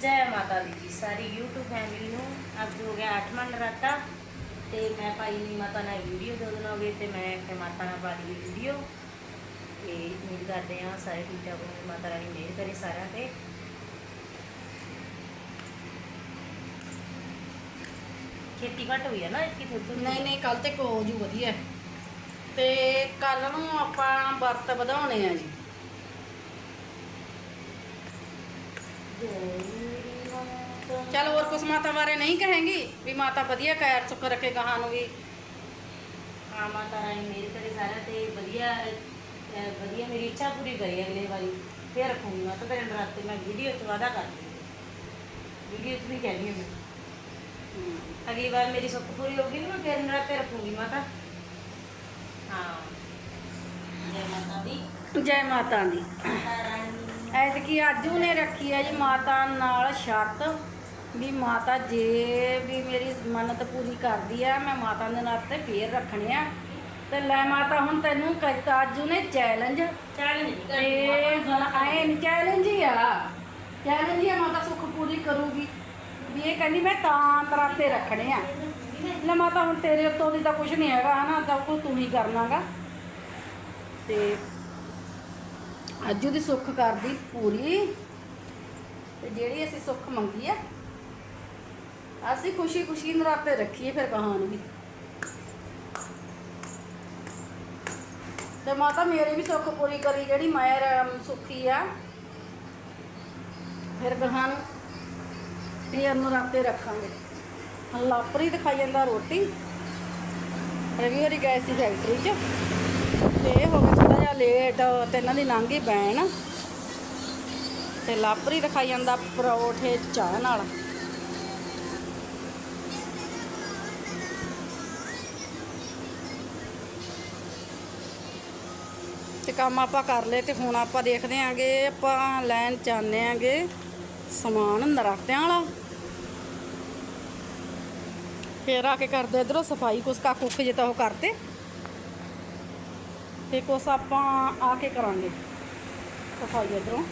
ਜੈ ਮਾਤਾ ਦੀ ਜੀ ਸਾਰੀ YouTube ਫੈਮਿਲੀ ਨੂੰ ਅੱਜ ਹੋ ਗਿਆ 8ਵਾਂ ਨਰਾਤਾ ਤੇ ਮੈਂ ਪਾਈ ਨਹੀਂ ਮਾਤਾ ਨਾਲ ਵੀਡੀਓ ਦੋ ਦਿਨ ਹੋ ਗਏ ਤੇ ਮੈਂ ਤੇ ਮਾਤਾ ਨਾਲ ਪਾ ਲਈ ਵੀਡੀਓ। ਤੇ ਉਮੀਦ ਕਰਦੇ ਹਾਂ ਸਾਰੇ ਠੀਕ ਠਾਕ ਹੋਣਗੇ ਮਾਤਾ ਰਾਣੀ ਮਿਹਰ ਕਰੇ ਸਾਰਿਆਂ ਤੇ। ਖੇਤੀ ਘੱਟ ਹੋਈ ਹੈ ਨਾ ਇਤਕੀ ਥੋੜੀ ਨਹੀਂ ਨਹੀਂ ਕੱਲ ਤੇ ਕੋ ਜੂ ਵਧੀਆ। ਤੇ ਕੱਲ ਨੂੰ ਆਪਾਂ ਵਰਤ ਵਧਾਉਣੇ ਆ ਜੀ। ਚਲ ਹੋਰ ਕੁਛ ਮਾਤਾ ਬਾਰੇ ਨਹੀਂ ਕਹਾਂਗੀ ਵੀ ਮਾਤਾ ਵਧੀਆ ਖੈਰ ਸੁੱਖ ਰੱਖੇ ਗਾਹਾਂ ਨੂੰ ਵੀ ਹਾਂ ਮਾਤਾ ਰਾਣੀ ਮਿਹਰ ਕਰੇ ਸਾਰਿਆਂ ਤੇ ਵਧੀਆ ਅਹ ਵਧੀਆ ਮੇਰੀ ਇੱਛਾ ਪੂਰੀ ਕਰੇ ਅਗਲੇ ਵਾਰੀ ਫੇਰ ਰੱਖੂੰਗੀ ਮਾਤਾ ਤੇਰੇ ਨਰਾਤੇ ਮੈਂ ਵੀਡੀਓ ਚ ਵਾਦਾ ਕਰਦੀ ਵੀਡੀਓ ਚ ਵੀ ਕਹਿੰਦੀ ਹਾਂ ਮੈਂ ਅਗਲੀ ਵਾਰ ਮੇਰੀ ਸੁੱਖ ਪੂਰੀ ਹੋਗੀ ਨਾ ਮੈਂ ਫੇਰ ਨਰਾਤੇ ਰੱਖੂੰਗੀ ਮਾਤਾ ਹਾਂ ਜੈ ਮਾਤਾ ਦੀ ਜੈ ਮਾਤਾ ਦੀ ਮਾਤਾ ਰਾਣੀ ਐਤਕੀ ਅੱਜ ਉਹਨੇ ਰੱਖੀ ਹੈ ਜੀ ਮਾਤਾ ਨਾਲ ਸ਼ਰਤ ਵੀ ਮਾਤਾ ਜੇ ਵੀ ਮੇਰੀ ਮੰਨਤ ਪੂਰੀ ਕਰਦੀ ਆ ਮੈਂ ਮਾਤਾ ਦੇ ਨਾਲ ਤੇ ਫੇਰ ਰੱਖਣੇ ਆ। ਤੇ ਲੈ ਮਾਤਾ ਹੁਣ ਤੈਨੂੰ ਕਹਿਤਾ ਅੱਜ ਉਹਨੇ ਚੈਲੰਜ ਚੈਲੰਜ ਤੇ ਹੁਣ ਆਏ ਨੀ ਚੈਲੰਜ ਹੀ ਆ। ਚੈਲੰਜ ਹੀ ਆ ਮਾਤਾ ਸੁੱਖ ਪੂਰੀ ਕਰੂਗੀ। ਵੀ ਇਹ ਕਹਿੰਦੀ ਮੈਂ ਤਾਂ ਨਰਾਤੇ ਰੱਖਣੇ ਆ। ਲੈ ਮਾਤਾ ਹੁਣ ਤੇਰੇ ਉੱਤੋਂ ਦੀ ਤਾਂ ਕੁਝ ਨਹੀਂ ਹੈਗਾ ਹਨਾ ਤਾਂ ਕੁਝ ਤੂੰ ਹੀ ਕਰਨਾਗਾ। ਤੇ ਅੱਜ ਉਹਦੀ ਸੁੱਖ ਕਰਦੀ ਪੂਰੀ। ਤੇ ਜਿਹੜੀ ਅਸੀਂ ਸੁੱਖ ਮੰਗੀ ਆ ਅਸੀਂ ਖੁਸ਼ੀ ਖੁਸ਼ੀ ਨਰਾਤੇ ਰੱਖੀਏ ਫਿਰ ਕਹਾਂ ਨੂੰ ਵੀ ਤੇ ਮਾਤਾ ਮੇਰੀ ਵੀ ਸੁੱਖ ਪੂਰੀ ਕਰੀ, ਜਿਹੜੀ ਮੈਂ ਰ- ਸੁੱਖੀ ਆ। ਫਿਰ ਕਹਾਂ ਨੂੰ ਨਰਾਤੇ ਰੱਖਾਂਗੇ। ਲਾਪਰੀ ਦਿਖਾਈ ਜਾਂਦਾ ਰੋਟੀ। ਰਵੀ ਹੋਰੀ ਗਏ ਸੀ ਫੈਕਟਰੀ 'ਚ। ਤੇ ਇਹ ਹੋ ਗਿਆ ਥੋੜਾ ਜਿਹਾ ਲੇਟ ਤੇ ਇਹਨਾਂ ਦੀ ਲੰਘ ਗਈ ਬੈਣ ਤੇ ਲਾਪਰੀ ਦਿਖਾਈ ਜਾਂਦਾ ਪਰੌਠੇ ਚਾਹ ਨਾਲ। ਤੇ ਕੰਮ ਆਪਾਂ ਕਰ ਲਏ ਤੇ ਹੁਣ ਆਪਾਂ ਦੇਖਦੇ ਆਂਗੇ, ਆਪਾਂ ਲੈਣ ਚਾਹੁੰਦੇ ਆਂਗੇ ਸਮਾਨ ਨਰਾਤਿਆਂ ਵਾਲਾ। ਫੇਰ ਆ ਕੇ ਕਰਦੇ ਇਧਰੋਂ ਸਫ਼ਾਈ, ਕੁਛ ਕਾ ਕੁੱਖ ਜੇ ਤਾਂ ਉਹ ਕਰਤੇ। ਤੇ ਕੁਛ ਆਪਾਂ ਆ ਕੇ ਕਰਾਂਗੇ ਸਫ਼ਾਈ ਇਧਰੋਂ।